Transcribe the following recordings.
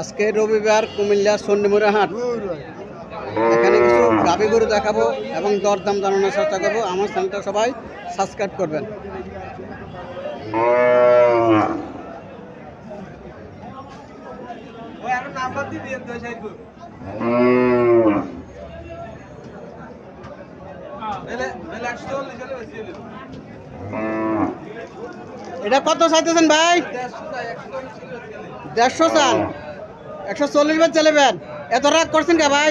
আজকে রবিবার কুমিল্লা সন্নিমুরা হাট। এখানে কিছু গাবি গরু দেখাবো এবং দরদাম জানানোর চেষ্টা করব। আমার চ্যানেলটা সবাই সাবস্ক্রাইব করবেন। এটা কত চাইতেছেন ভাই? দেড়শো চান একশো চল্লিশ বার চালাবেন। এত রাগ করছেন কে ভাই?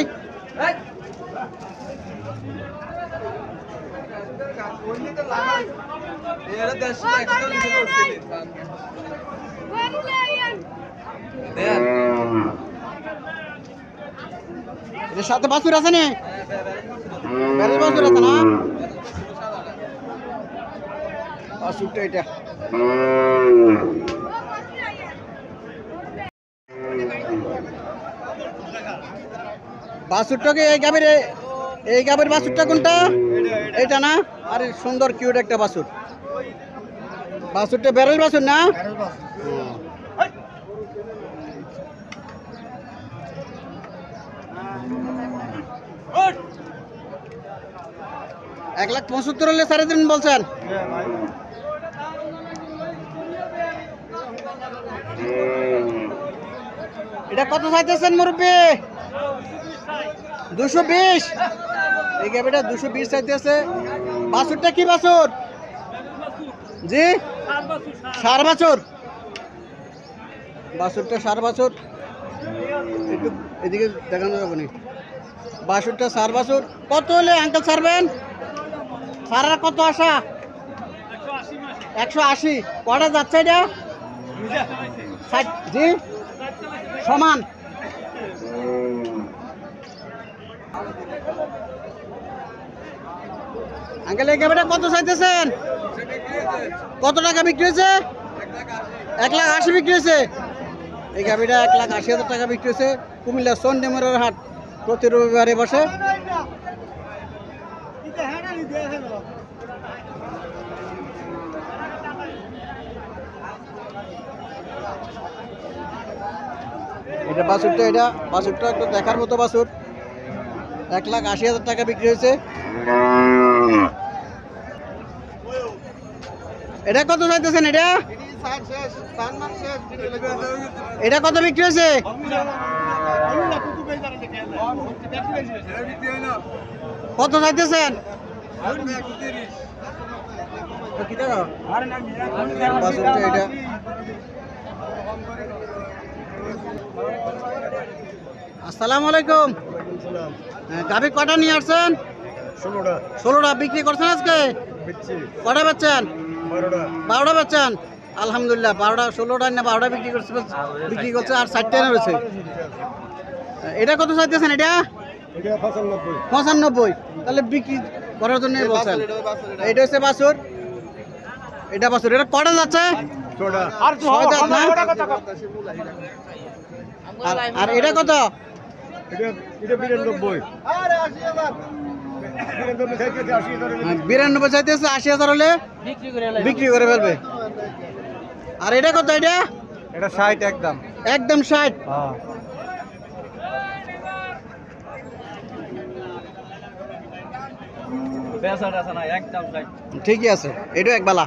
সাথে বাছুর আছে নি? বাছুর আছে না? বাছুরটা এটা। বাছুরটাকে এই গাভীর এই গাভীর বাছুরটা কোনটা? এটা না? আরে সুন্দর কিউট একটা বাছুর বাছুরটা ব্যারেল বাছুর না? এক লাখ পঁচাত্তর হলে সাড়ে তিন বলছেন? এটা কত চাইতেছেন মুরব্বী? দুশো বিশ। এই গাবিটা দুশো বিশ চাইতেছে। বাছুরটা কি বাছুর? জি? সার বাছুর। বাছুরটা সার বাছুর। একটু এদিকে দেখানো যাবে না বাছুরটা সার বাছুর। কত হলে আঙ্কেল ছাড়বেন? সারার কত আসা একশো আশি। কটা যাচ্ছে এটা? জি? সমান। আঙ্কেল, এই গাড়িটা কত চাইতেছেন? কত টাকা বিক্রি হয়েছে? এক লাখ আশি বিক্রি হয়েছে। এই গাড়িটা এক লাখ আশি হাজার টাকা বিক্রি হয়েছে। কুমিল্লা সন্ডেমরের হাট প্রতি রবিবারে বসে। এটা বাছুরটা এটা বাছুরটা একটু দেখার মতো বাছুর। এক লাখ আশি হাজার টাকা বিক্রি হয়েছে। এটা কত চাইতেছেন এটা? এটা কত বিক্রি হয়েছে? কত চাইতেছেন? এটা। আসসালামু আলাইকুম। হ্যাঁ, গাভী কটা নিয়ে আসছেন? ষোলোটা। ষোলোটা বিক্রি করছেন আজকে? কটা বেচছেন? বারোটা। বেচছেন? আলহামদুলিল্লাহ বারোটা ষোলোটা না বারোটা বিক্রি করছে বিক্রি করছে আর ষাটটা না রয়েছে। এটা কত চাইতেছেন এটা? এটা পঁচানব্বই। তাহলে বিক্রি করার জন্য বলছেন। এটা হচ্ছে বাছুর? এটা বাছুর। এটা কটা যাচ্ছে? আর- আর এটা কত? বিরানব্বই। বিরানব্বই আশি হাজার হ্যাঁ, চাইতেছে আশি হাজার হলে বিক্রি করে ফেলবে। আর এটা কত এটা? এটা ষাট একদম। একদম ষাট? হ্যাঁ। ঠিকই আছে এটা এক বেলা।